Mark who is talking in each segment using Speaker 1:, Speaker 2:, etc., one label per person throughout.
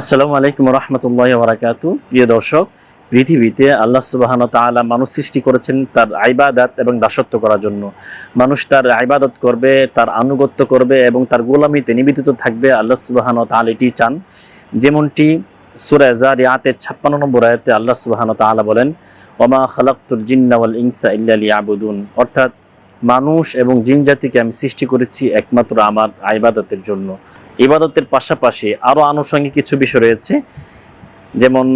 Speaker 1: আসসালামু আলাইকুম রহমতুল্লাহ বারাকাতু প্রিয় দর্শক, পৃথিবীতে আল্লাহ সুবাহান তাআলা মানুষ সৃষ্টি করেছেন তার আইবাদাত এবং দাসত্ব করার জন্য। মানুষ তার আইবাদত করবে, তার আনুগত্য করবে এবং তার গোলামিতে নিবেদিত থাকবে। আল্লাহ সুবাহান তাআলা এটি চান। যেমনটি সুরা রিয়াতের ছাপ্পান্ন নম্বর আয়াতে আল্লাহ সুবাহান তাআলা বলেন, ওমা খালাক্তুল জিন্না ওয়াল ইনসা ইল্লা লিয়াবুদুন। অর্থাৎ, মানুষ এবং জিন জাতিকে আমি সৃষ্টি করেছি একমাত্র আমার আইবাদতের জন্য। ইবাদতের পাশাপাশি আরও আনুষঙ্গিক কিছু বিষয় রয়েছে। যেমন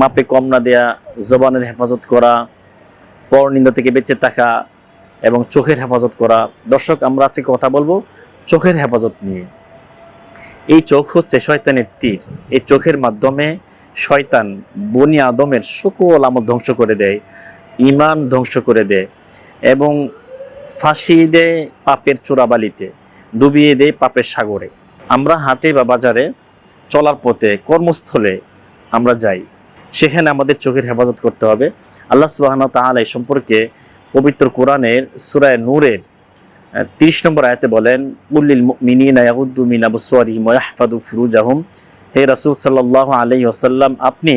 Speaker 1: মাপে কম না দেয়া, জবানের হেফাজত করা, পরনিন্দা থেকে বেঁচে থাকা এবং চোখের হেফাজত করা। দর্শক, আমরা আজকে কথা বলব চোখের হেফাজত নিয়ে। এই চোখ হচ্ছে শয়তানের তীর। এই চোখের মাধ্যমে শয়তান বনি আদমের সকল আমল ধ্বংস করে দেয় ইমান ধ্বংস করে দেয় এবং ফাঁসি দেয় পাপের চোরাবালিতে। ডুবিয়ে দেয় পাপের সাগরে। আমরা হাটে বা বাজারে চলার পথে, কর্মস্থলে আমরা যাই। সেখানে আমাদের চোখের হেফাজত করতে হবে। আল্লাহ সুবাহন তাহলে এই সম্পর্কে পবিত্র কোরআনের সুরায় নূরের তিরিশ নম্বর আয়াতে বলেন উল্লিল মিনিনা ইয়াহুদ্দু মিন আবসারিহিম ওয়া ইয়াহফাদু হে রাসূল সাল্লাল্লাহু আলাইহি ওয়াসাল্লাম, আপনি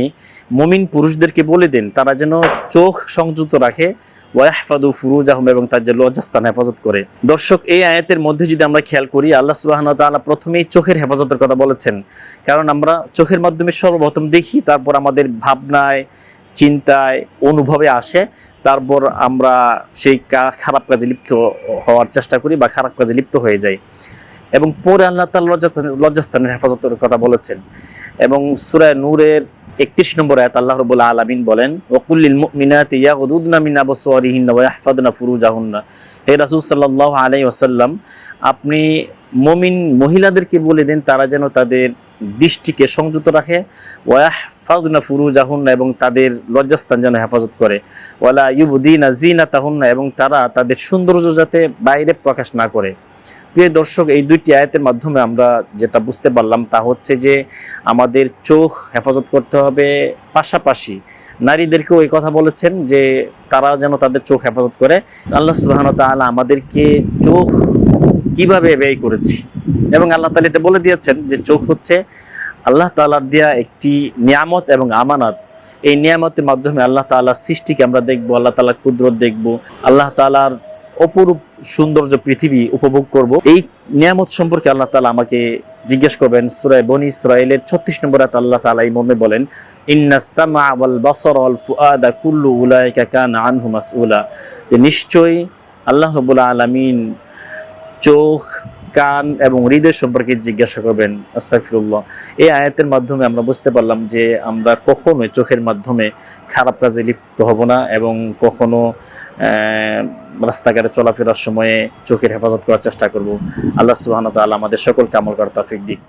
Speaker 1: মুমিন পুরুষদেরকে বলে দিন, তারা যেন চোখ সংযুক্ত রাখে ওয়াহফাদু ফুরুজাহুম এবং তার লজ্জাস্থান হেফাজত করে। দর্শক, এই আয়াতের মধ্যে যদি আমরা খেয়াল করি, আল্লাহ ওয়া তাআলা প্রথমেই চোখের হেফাজতের কথা বলেছেন। কারণ আমরা চোখের মাধ্যমে সর্বপ্রথম দেখি, তারপর আমাদের ভাবনায়, চিন্তায়, অনুভবে আসে। তারপর আমরা সেই খারাপ কাজে লিপ্ত হওয়ার চেষ্টা করি বা খারাপ কাজে লিপ্ত হয়ে যাই। এবং পরে আল্লাহ তাআলা লজ্জাস্থানের লজ্জাস্থানের হেফাজতের কথা বলেছেন। এবং সূরায় নূরের একত্রিশ নম্বর আয়াত আল্লাহ রবুল আলমিন বলেন ওকুল্লিল মুমিনাতি ইয়াগুদুদনা মিন আবসারিহিন্না ওয়া ইয়াহফাদনা ফুরুজাহুন্না। হে রাসূল সাল্লাল্লাহু আলাইহি ওয়াসাল্লাম, আপনি মুমিন মহিলাদেরকে বলে দেন, তারা যেন তাদের দৃষ্টিকে সংযত রাখে। ওয়া ইয়াহফাদনা ফুরুজাহুন্না এবং তাদের লজ্জাস্থান যেন হেফাজত করে। ওয়ালা ইউবদিনা জিনাতাহুন্না এবং তারা তাদের সৌন্দর্য যাতে বাইরে প্রকাশ না করে। প্রিয় দর্শক, এই দুইটি আয়াতের মাধ্যমে আমরা যেটা বুঝতে পারলাম তা হচ্ছে যে আমাদের চোখ হেফাজত করতে হবে। পাশাপাশি নারীদেরকেও এই কথা বলেছেন যে তারা যেন তাদের চোখ হেফাজত করে। আল্লাহ সুবাহন তাআলা আমাদেরকে চোখ কীভাবে ব্যয় করেছি? এবং আল্লাহ তাআলা এটা বলে দিয়েছেন যে চোখ হচ্ছে আল্লাহ তাআলার দেয়া একটি নিয়ামত এবং আমানত। এই নিয়ামতের মাধ্যমে আল্লাহ তাআলার সৃষ্টিকে আমরা দেখব, আল্লাহ তাআলার কুদরত দেখব। আল্লাহ তালার অপরূপ সৌন্দর্য পৃথিবী উপভোগ করব। এই নিয়ামত সম্পর্কে আল্লাহ তালা আমাকে জিজ্ঞেস করবেন সূরায় বনি ইসরাইলের 36 নম্বর আয়াত আল্লাহ তালা এই মর্মে বলেন যে নিশ্চয়ই আল্লাহ রাব্বুল আলামিন চোখ, কান এবং হৃদয় সম্পর্কে জিজ্ঞাসা করবেন, আস্তাগফিরুল্লাহ। এই আয়াতের মাধ্যমে আমরা বুঝতে পারলাম যে আমরা কখনোই চোখের মাধ্যমে খারাপ কাজে লিপ্ত হব না এবং কখনো রাস্তাঘাটে চলাফেরার সময়ে চোখের হেফাজত করার চেষ্টা করব। আল্লাহ সুবহানাহু তাল্লাহ আমাদের সকলকে আমল করার তাফিক দিক।